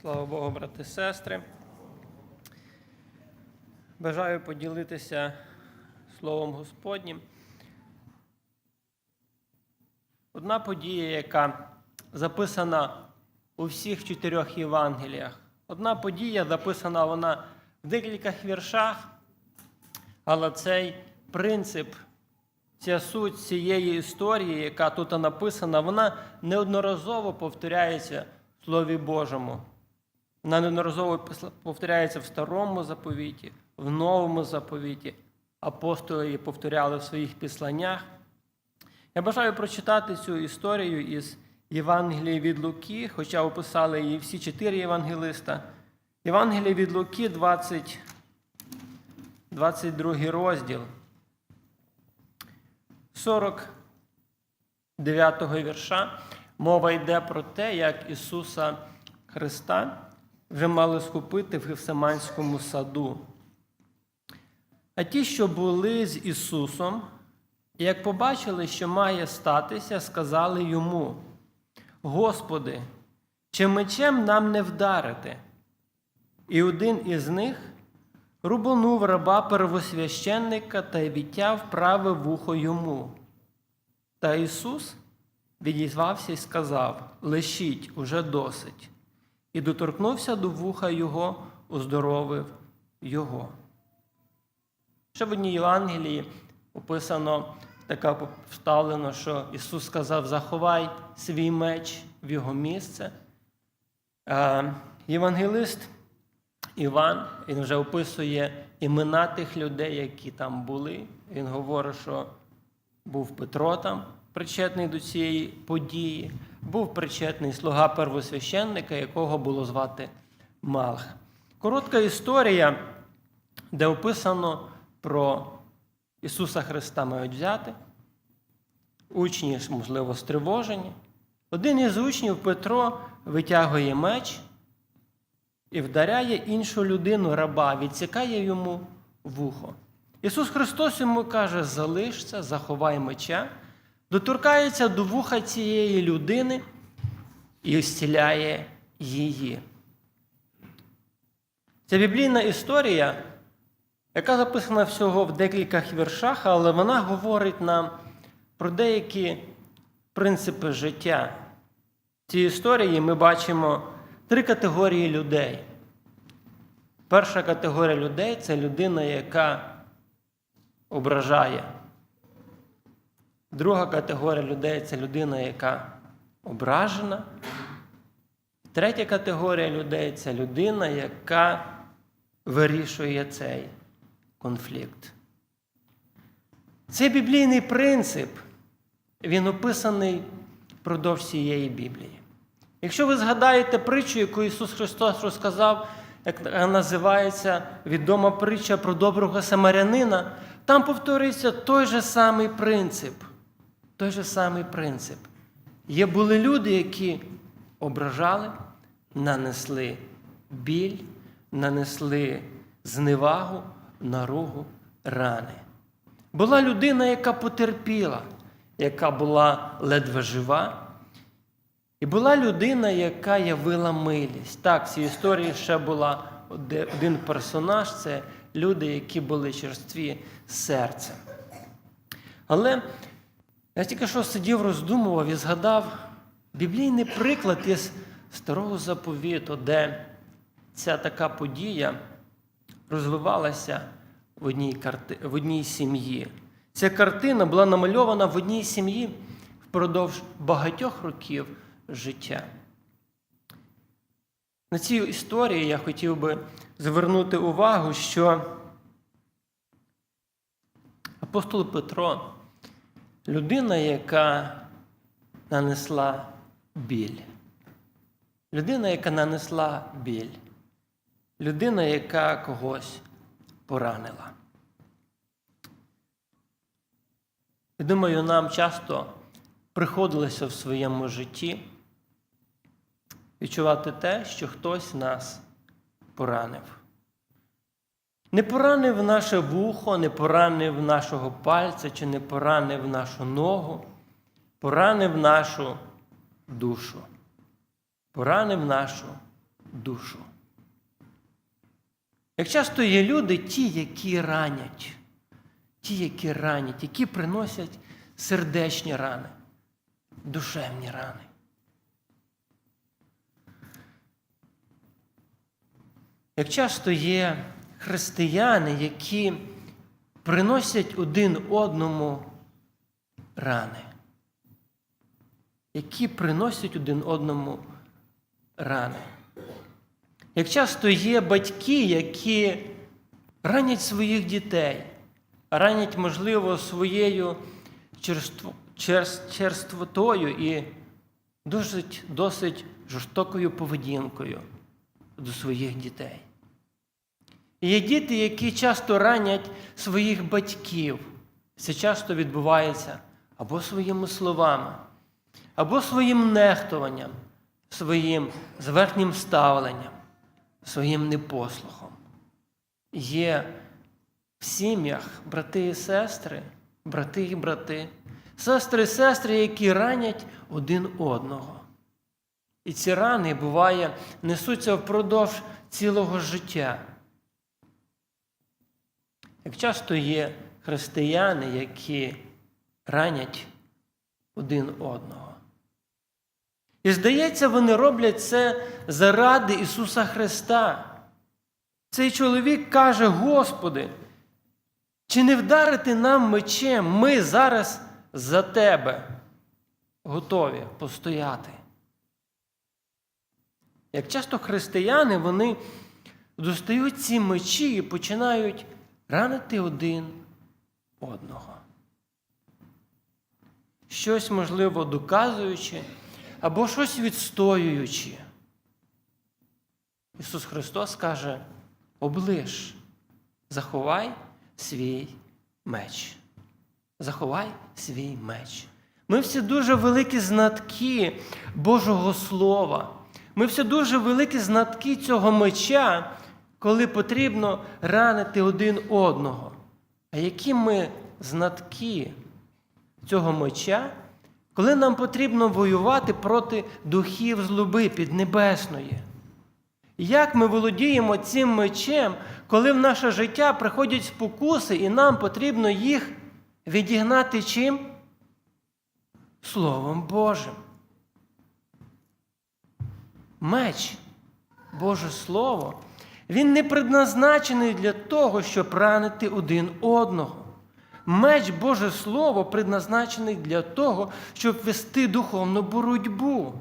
Слава Богу, брати і сестри. Бажаю поділитися Словом Господнім. Одна подія, яка записана у всіх чотирьох Євангеліях. Одна подія записана вона в декількох віршах, але цей принцип, ця суть цієї історії, яка тут написана, вона неодноразово повторяється в Слові Божому. Вона неодноразово повторяється в старому заповіті, в новому заповіті. Апостоли її повторяли в своїх післаннях. Я бажаю прочитати цю історію із Євангелії від Луки, хоча описали її всі чотири євангелиста. Євангеліє від Луки, 20, 22 розділ. 49 вірша мова йде про те, як Ісуса Христа вже мали схопити в Гефсиманському саду. А ті, що були з Ісусом, як побачили, що має статися, сказали йому: Господи, чи мечем нам не вдарити? І один із них рубанув раба первосвященника та відтяв праве вухо йому. Та Ісус відізвався і сказав: Лишіть уже досить. І доторкнувся до вуха його, оздоровив його. Ще в одній Євангелії описано така вставлено, що Ісус сказав: заховай свій меч в його місце. Е, Євангелист Іван він вже описує імена тих людей, які там були. Він говорить, що був Петро там причетний до цієї події, був причетний слуга первосвященника, якого було звати Малх. Коротка історія, де описано про Ісуса Христа мають взяти. Учні, можливо, стривожені. Один із учнів Петро витягує меч і вдаряє іншу людину раба, відсікає йому вухо. Ісус Христос йому каже: залишся, заховай меча, доторкається до вуха цієї людини і зціляє її. Ця біблійна історія, яка записана всього в декількох віршах, але вона говорить нам про деякі принципи життя. В цій історії ми бачимо три категорії людей. Перша категорія людей це людина, яка ображає. Друга категорія людей це людина, яка ображена. Третя категорія людей це людина, яка вирішує цей конфлікт. Цей біблійний принцип, він описаний впродовж цієї Біблії. Якщо ви згадаєте притчу, яку Ісус Христос розказав, як називається відома притча про доброго самарянина, там повторюється той же самий принцип. Той же самий принцип. Є були люди, які ображали, нанесли біль, нанесли зневагу, наругу, рани. Була людина, яка потерпіла, яка була ледве жива. І була людина, яка явила милість. Так, в цій історії ще була один персонаж це люди, які були черстві серцем. Але я тільки що сидів, роздумував і згадав біблійний приклад із старого заповіту, де ця така подія розвивалася в одній, карти... в одній сім'ї. Ця картина була намальована в одній сім'ї впродовж багатьох років життя. На цій історії я хотів би звернути увагу, що апостол Петро людина, яка нанесла біль. Людина, яка нанесла біль. Людина, яка когось поранила. І думаю, нам часто приходилося в своєму житті відчувати те, що хтось нас поранив. Не поранив наше вухо, не поранив нашого пальця, чи не поранив нашу ногу, поранив нашу душу, поранив нашу душу. Як часто є люди, ті, які ранять, ті, які ранять, які приносять сердечні рани, душевні рани. Як часто є християни, які приносять один одному рани, які приносять один одному рани. Як часто є батьки, які ранять своїх дітей, ранять, можливо, своєю черство- черствотою і досить, досить жорстокою поведінкою до своїх дітей. Є діти, які часто ранять своїх батьків. Це часто відбувається або своїми словами, або своїм нехтуванням, своїм зверхнім ставленням, своїм непослухом. Є в сім'ях брати і сестри, брати і брати, сестри і сестри, які ранять один одного. І ці рани, буває, несуться впродовж цілого життя. Як часто є християни, які ранять один одного. І здається, вони роблять це заради Ісуса Христа. Цей чоловік каже: Господи, чи не вдарити нам мечем? Ми зараз за Тебе готові постояти. Як часто християни, вони достають ці мечі і починають ранити один одного. Щось, можливо, доказуючи або щось відстоюючи. Ісус Христос каже: оближ, заховай свій меч. Заховай свій меч. Ми всі дуже великі знатки Божого Слова. Ми всі дуже великі знатки цього меча, коли потрібно ранити один одного. А які ми знатки цього меча, коли нам потрібно воювати проти духів злоби піднебесної? Як ми володіємо цим мечем, коли в наше життя приходять спокуси, і нам потрібно їх відігнати чим? Словом Божим. Меч, Боже Слово, він не предназначений для того, щоб ранити один одного. Меч Боже Слово предназначений для того, щоб вести духовну боротьбу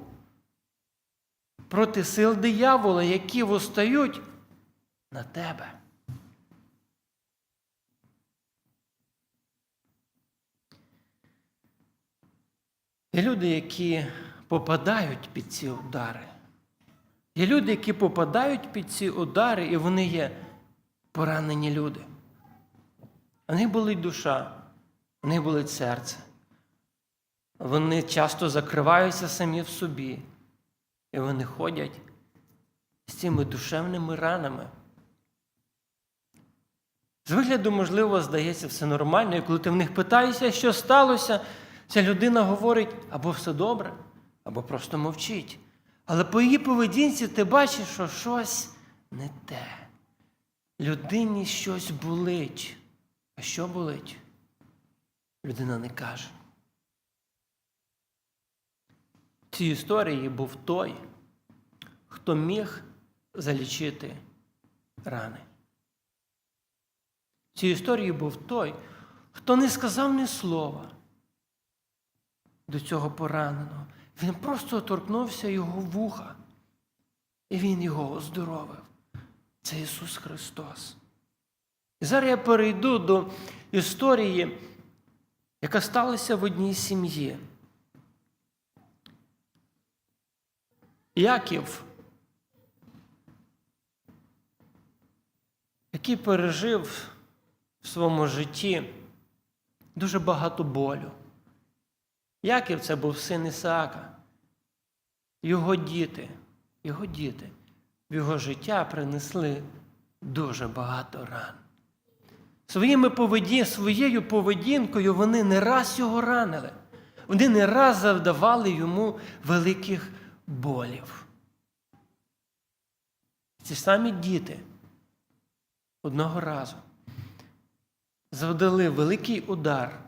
проти сил диявола, які востають на тебе. Є люди, які попадають під ці удари. Є люди, які попадають під ці удари, і вони є поранені люди. У них болить душа, у них болить серце. Вони часто закриваються самі в собі. І вони ходять з цими душевними ранами. З вигляду, можливо, здається, все нормально, і коли ти в них питаєшся, що сталося, ця людина говорить або все добре, або просто мовчить. Але по її поведінці ти бачиш, що щось не те. Людині щось болить. А що болить? Людина не каже. В цій історії був той, хто міг залічити рани. В цій історії був той, хто не сказав ні слова до цього пораненого. Він просто торкнувся його вуха, і він його оздоровив. Це Ісус Христос. І зараз я перейду до історії, яка сталася в одній сім'ї. Яків, який пережив в своєму житті дуже багато болю. Яків це був син Ісаака. Його діти, його діти в його життя принесли дуже багато ран. Своїми поведі... Своєю поведінкою вони не раз його ранили. Вони не раз завдавали йому великих болів. ці самі діти одного разу завдали великий удар,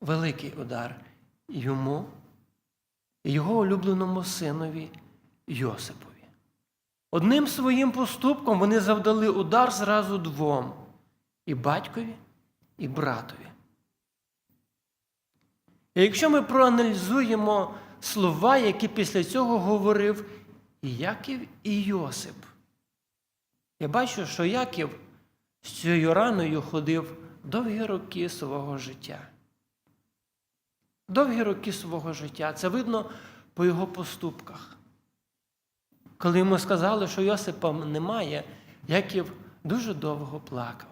великий удар йому і його улюбленому синові Йосипові. Одним своїм поступком вони завдали удар зразу двом і батькові, і братові. І якщо ми проаналізуємо слова, які після цього говорив і Яків, і Йосип, я бачу, що Яків з цією раною ходив довгі роки свого життя. Довгі роки свого життя. Це видно по його поступках. Коли йому сказали, що Йосипа немає, Яків дуже довго плакав.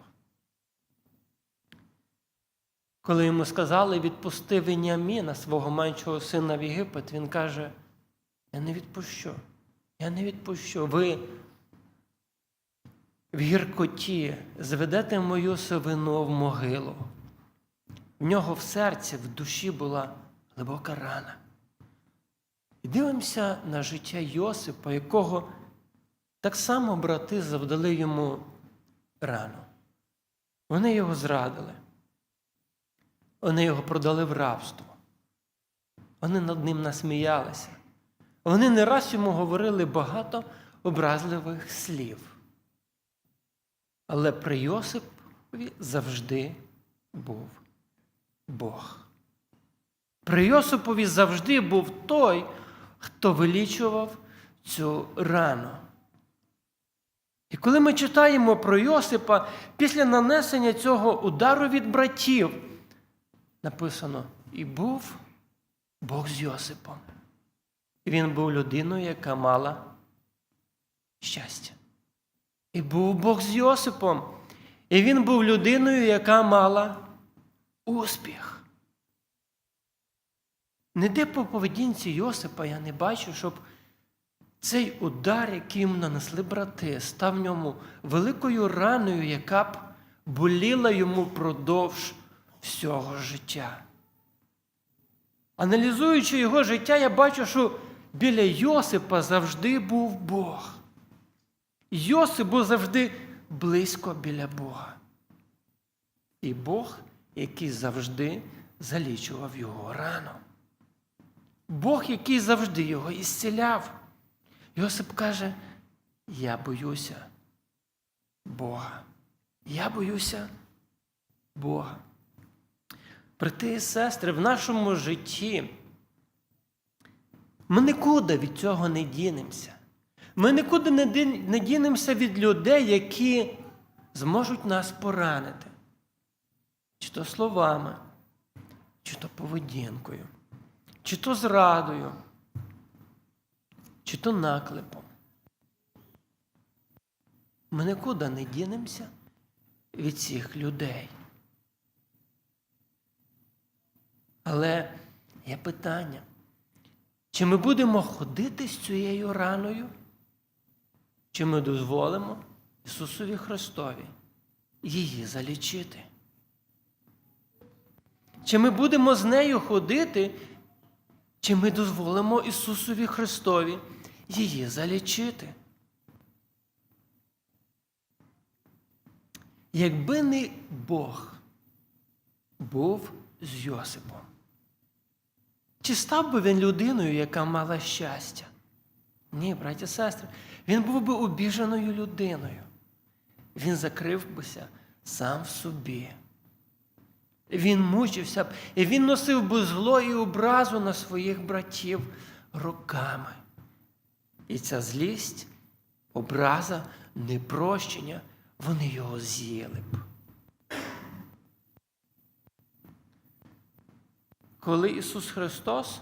Коли йому сказали, відпусти Веніаміна, свого меншого сина в Єгипет, він каже: Я не відпущу. Я не відпущу. Ви в гіркоті зведете мою сивину в могилу. В нього в серці, в душі була глибока рана. І дивимося на життя Йосипа, якого так само брати завдали йому рану. Вони його зрадили. Вони його продали в рабство. Вони над ним насміялися. Вони не раз йому говорили багато образливих слів. Але при Йосипові завжди був Бог. При Йосипові завжди був той, хто вилічував цю рану. І коли ми читаємо про Йосипа, після нанесення цього удару від братів, написано, і був Бог з Йосипом. Він був людиною, яка мала щастя. І був Бог з Йосипом. І він був людиною, яка мала успіх. Ніде по поведінці Йосипа я не бачу, щоб цей удар, який йому нанесли брати, став в ньому великою раною, яка б боліла йому впродовж всього життя. Аналізуючи його життя, я бачу, що біля Йосипа завжди був Бог. Йосип був завжди близько біля Бога. І Бог, який завжди залічував його рану. Бог, який завжди його ісціляв. Йосип каже: Я боюся Бога. Я боюся Бога. Брати і сестри, в нашому житті ми нікуди від цього не дінемося. Ми нікуди не не дінемося від людей, які зможуть нас поранити. То словами, чи то поведінкою, чи то зрадою, чи то наклепом. Ми нікуди не дінемося від цих людей. Але є питання, чи ми будемо ходити з цією раною? Чи ми дозволимо Ісусові Христові її залічити? Чи ми будемо з нею ходити, чи ми дозволимо Ісусові Христові її залічити? Якби не Бог був з Йосипом, чи став би він людиною, яка мала щастя? Ні, браті і сестри, він був би обіженою людиною. Він закрив бися сам в собі. Він мучився і він носив би зло і образу на своїх братів роками. І ця злість, образа, непрощення, вони його з'їли б. Коли Ісус Христос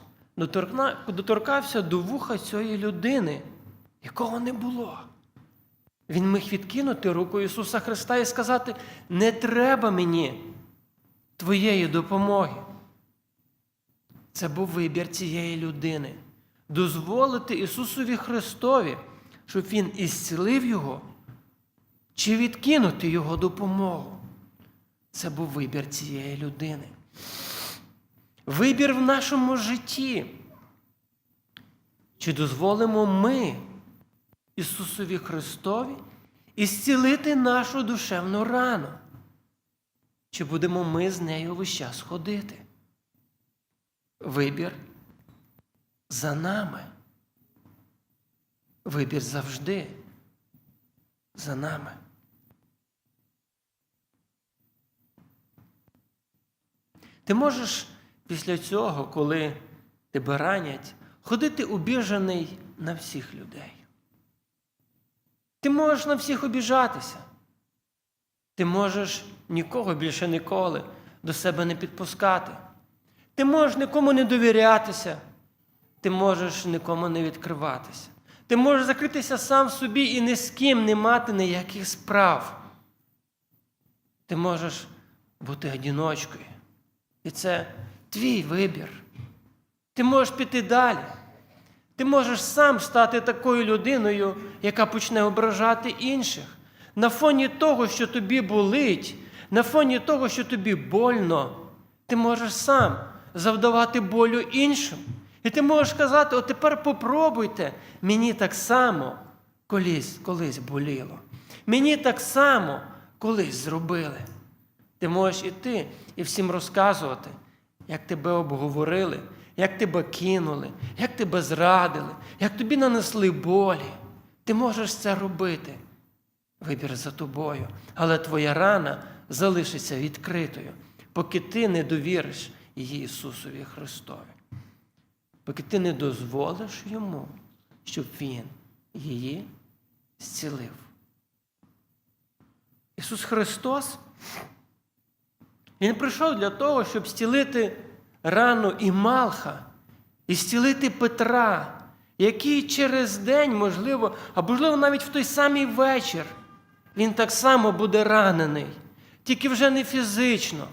доторкався до вуха цієї людини, якого не було. Він міг відкинути руку Ісуса Христа і сказати: не треба мені твоєї допомоги. Це був вибір цієї людини. Дозволити Ісусові Христові, щоб Він ісцілив Його, чи відкинути Його допомогу. Це був вибір цієї людини. Вибір в нашому житті. Чи дозволимо ми Ісусові Христові і зцілити нашу душевну рану? Чи будемо ми з нею весь час ходити? Вибір за нами. Вибір завжди за нами. Ти можеш після цього, коли тебе ранять, ходити обіжений на всіх людей. Ти можеш на всіх обіжатися. Ти можеш нікого більше ніколи до себе не підпускати. Ти можеш нікому не довірятися. Ти можеш нікому не відкриватися. Ти можеш закритися сам в собі і ні з ким не мати ніяких справ. Ти можеш бути одіночкою. І це твій вибір. Ти можеш піти далі. Ти можеш сам стати такою людиною, яка почне ображати інших. На фоні того, що тобі болить, на фоні того, що тобі больно, ти можеш сам завдавати болю іншим. І ти можеш сказати: от тепер попробуйте, мені так само колись, колись боліло. Мені так само колись зробили. Ти можеш іти і всім розказувати, як тебе обговорили, як тебе кинули, як тебе зрадили, як тобі нанесли болі. Ти можеш це робити. Вибір за тобою. Але твоя рана залишиться відкритою, поки ти не довіриш Ісусові Христові. Поки ти не дозволиш йому, щоб Він її зцілив. Ісус Христос, Він прийшов для того, щоб зцілити рану і Малха, і зцілити Петра, який через день, можливо, а можливо, навіть в той самий вечір, він так само буде ранений, тільки вже не фізично.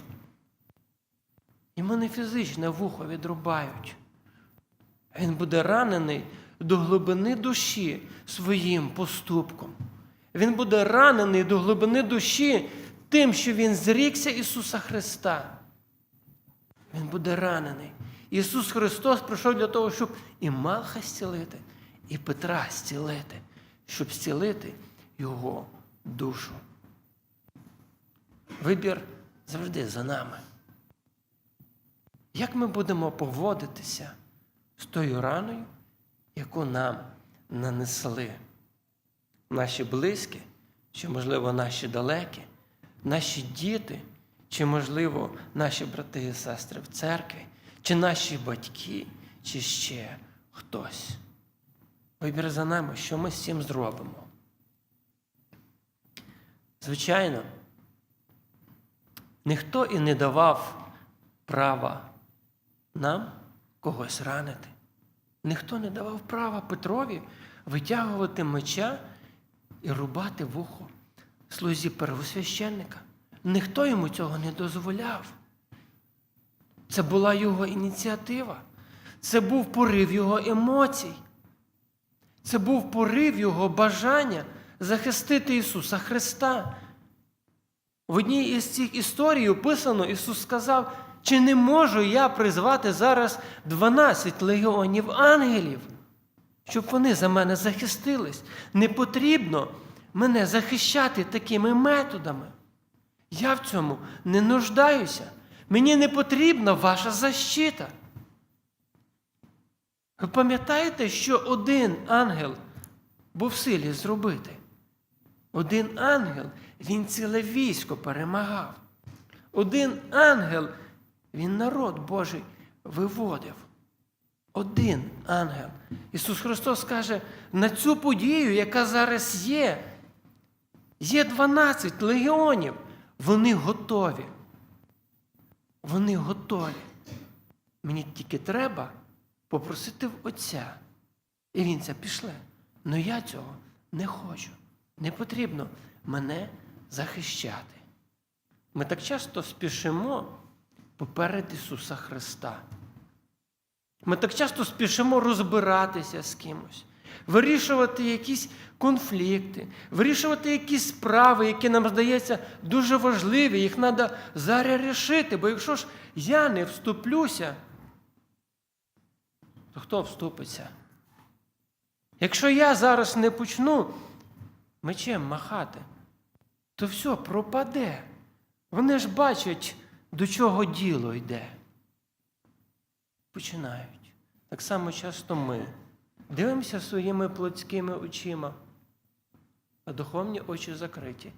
Йому не фізичне вухо відрубають. Він буде ранений до глибини душі своїм поступком. Він буде ранений до глибини душі тим, що Він зрікся Ісуса Христа. Він буде ранений. Ісус Христос прийшов для того, щоб і Малха зцілити, і Петра зцілити, щоб зцілити Його душу. Вибір завжди за нами. Як ми будемо поводитися з тою раною, яку нам нанесли наші близькі, чи, можливо, наші далекі, наші діти, чи, можливо, наші брати і сестри в церкві, чи наші батьки, чи ще хтось. Вибір за нами, що ми з цим зробимо. Звичайно, ніхто і не давав права нам когось ранити. Ніхто не давав права Петрові витягувати меча і рубати вухо слузі первосвященника. Ніхто йому цього не дозволяв. Це була його ініціатива. Це був порив його емоцій. Це був порив його бажання захистити Ісуса Христа. В одній із цих історій описано, Ісус сказав, чи не можу я призвати зараз 12 легіонів ангелів, щоб вони за мене захистились. Не потрібно мене захищати такими методами. Я в цьому не нуждаюся. Мені не потрібна ваша защита. Ви пам'ятаєте, що один ангел був в силі зробити? Один ангел, він ціле військо перемагав. Один ангел, він народ Божий виводив. Один ангел. Ісус Христос каже, на цю подію, яка зараз є, є 12 легіонів. Вони готові. Вони готові. Мені тільки треба попросити в Отця. І він це пішле. Але я цього не хочу. Не потрібно мене захищати. Ми так часто спішимо поперед Ісуса Христа. Ми так часто спішимо розбиратися з кимось, вирішувати якісь конфлікти, вирішувати якісь справи, які нам здається дуже важливі, їх треба зараз рішити. Бо якщо ж я не вступлюся, то хто вступиться? Якщо я зараз не почну мечем махати, то все пропаде. Вони ж бачать, до чого діло йде. Починають. Так само часто ми дивимося своїми плотськими очима, а духовні очі закриті.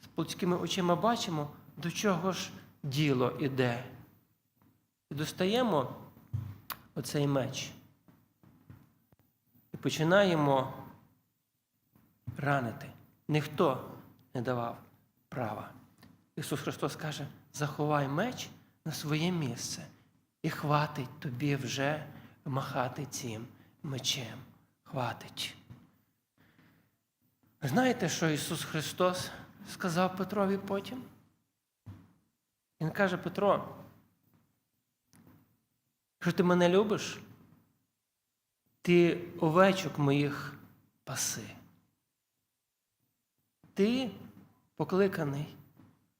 З плотськими очима бачимо, до чого ж діло іде. І достаємо оцей меч. І починаємо ранити. Ніхто не давав права. Ісус Христос каже: заховай меч на своє місце, і хватить тобі вже махати цим мечем. Хватить. Знаєте, що Ісус Христос сказав Петрові потім? Він каже, Петро, що ти мене любиш, ти овечок моїх паси. Ти покликаний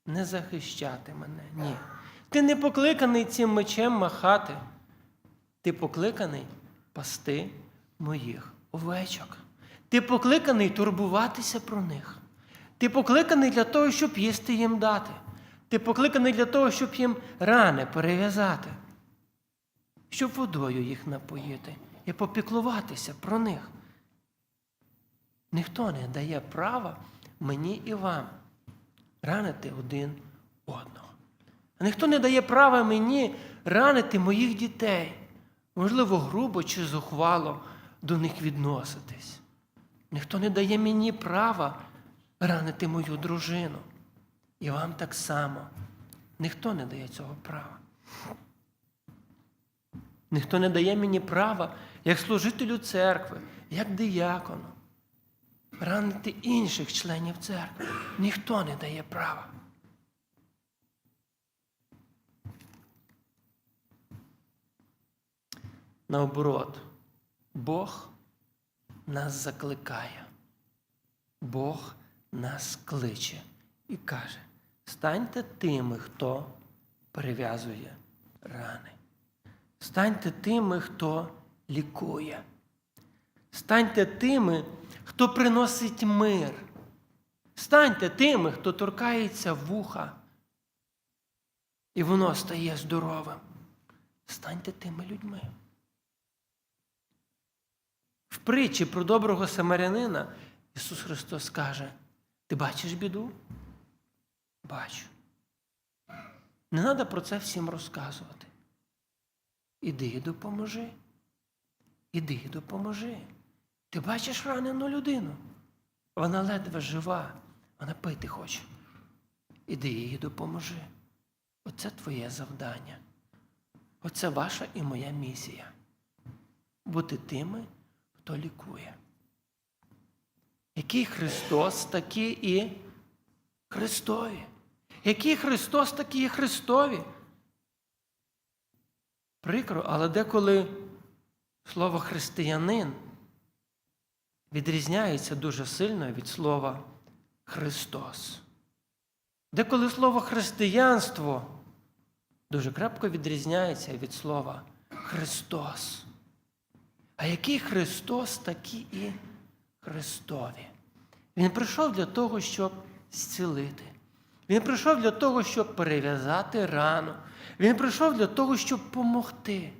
не захищати мене. Ні. Ти не покликаний цим мечем махати. Ти покликаний пасти моїх овечок. Ти покликаний турбуватися про них. Ти покликаний для того, щоб їсти їм дати. Ти покликаний для того, щоб їм рани перев'язати, щоб водою їх напоїти і попіклуватися про них. Ніхто не дає права мені і вам ранити один одного. А ніхто не дає права мені ранити моїх дітей, можливо, грубо чи зухвало до них відноситись. Ніхто не дає мені права ранити мою дружину. І вам так само. Ніхто не дає цього права. Ніхто не дає мені права, як служителю церкви, як диякону, ранити інших членів церкви. Ніхто не дає права. Наоборот, Бог нас закликає. Бог нас кличе і каже: станьте тими, хто перев'язує рани. Станьте тими, хто лікує. Станьте тими, хто приносить мир. Станьте тими, хто торкається вуха. І воно стає здоровим. Станьте тими людьми. В притчі про доброго самарянина Ісус Христос каже: Ти бачиш біду? Бачу. Не треба про це всім розказувати. Іди і допоможи. Іди і допоможи. Ти бачиш ранену людину. Вона ледве жива, вона пити хоче. Іди їй допоможи. Оце твоє завдання. Оце ваша і моя місія. Бути тими, хто лікує. Який Христос, такі і Христові. Який Христос, такі і Христові. Прикро, але деколи слово християнин відрізняється дуже сильно від слова Христос. Деколи слово християнство дуже крепко відрізняється від слова Христос. А який Христос, такі і Христові. Він прийшов для того, щоб зцілити. Він прийшов для того, щоб перев'язати рану. Він прийшов для того, щоб помогти.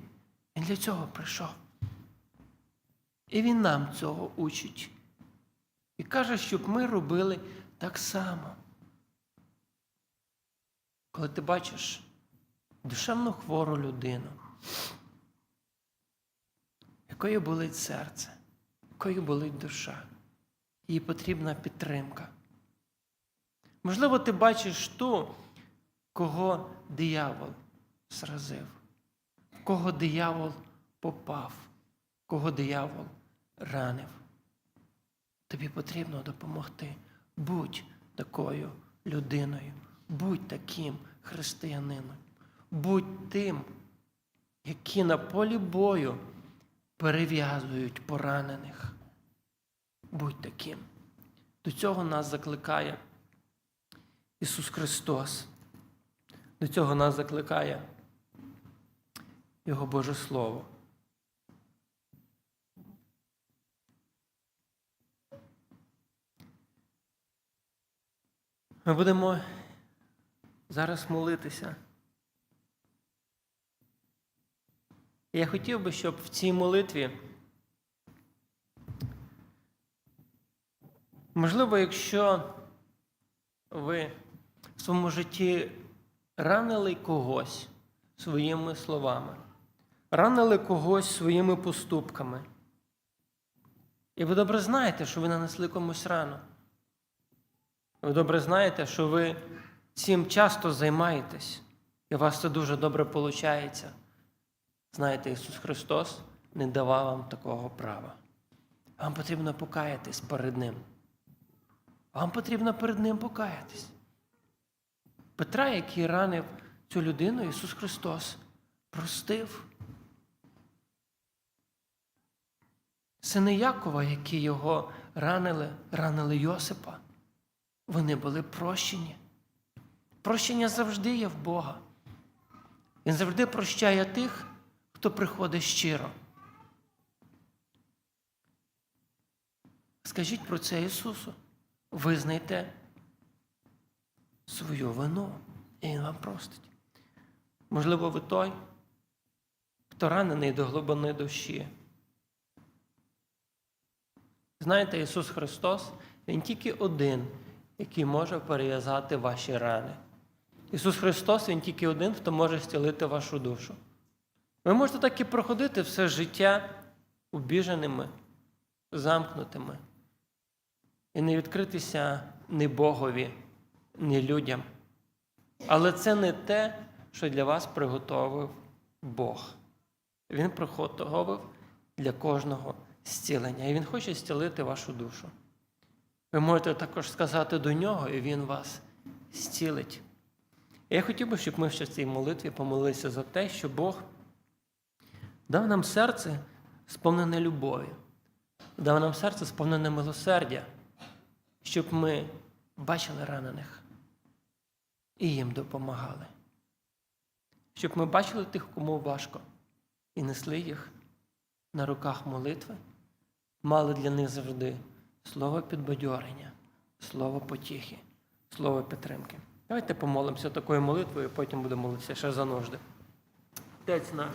Він для цього прийшов. І він нам цього учить. І каже, щоб ми робили так само. Коли ти бачиш душевно хвору людину, якою болить серце, якою болить душа, їй потрібна підтримка. Можливо, ти бачиш ту, кого диявол зразив, в кого диявол попав, кого диявол ранив. Тобі потрібно допомогти. Будь такою людиною, будь таким християнином, будь тим, які на полі бою перев'язують поранених. Будь таким. До цього нас закликає Ісус Христос. До цього нас закликає Його Боже Слово. Ми будемо зараз молитися. Я хотів би, щоб в цій молитві, можливо, якщо ви в своєму житті ранили когось своїми словами, ранили когось своїми поступками, і ви добре знаєте, що ви нанесли комусь рану. Ви добре знаєте, що ви цим часто займаєтесь, і у вас це дуже добре виходить. Знаєте, Ісус Христос не давав вам такого права. Вам потрібно покаятись перед Ним. Вам потрібно перед Ним покаятись. Петра, який ранив цю людину, Ісус Христос простив. Сини Якова, які його ранили, ранили Йосипа, вони були прощені. Прощення завжди є в Бога. Він завжди прощає тих, хто приходить щиро. Скажіть про це Ісусу. Визнайте свою вину, і Він вам простить. Можливо, ви той, хто ранений до глибини душі. Знаєте, Ісус Христос, Він тільки один, який може перев'язати ваші рани. Ісус Христос, Він тільки один, хто може зцілити вашу душу. Ви можете так і проходити все життя убіженими, замкнутими і не відкритися ні Богові, ні людям. Але це не те, що для вас приготовив Бог. Він приготовив для кожного зцілення. І Він хоче зцілити вашу душу. Ви можете також сказати до нього, і Він вас зцілить. Я хотів би, щоб ми ще в цій молитві помолилися за те, що Бог дав нам серце сповнене любові, дав нам серце сповнене милосердя, щоб ми бачили ранених і їм допомагали. Щоб ми бачили тих, кому важко, і несли їх на руках молитви, мали для них завжди слово підбадьорення, слово потіхи, слово підтримки. Давайте помолимося такою молитвою, потім будемо молитися ще за нужди. Отець наш,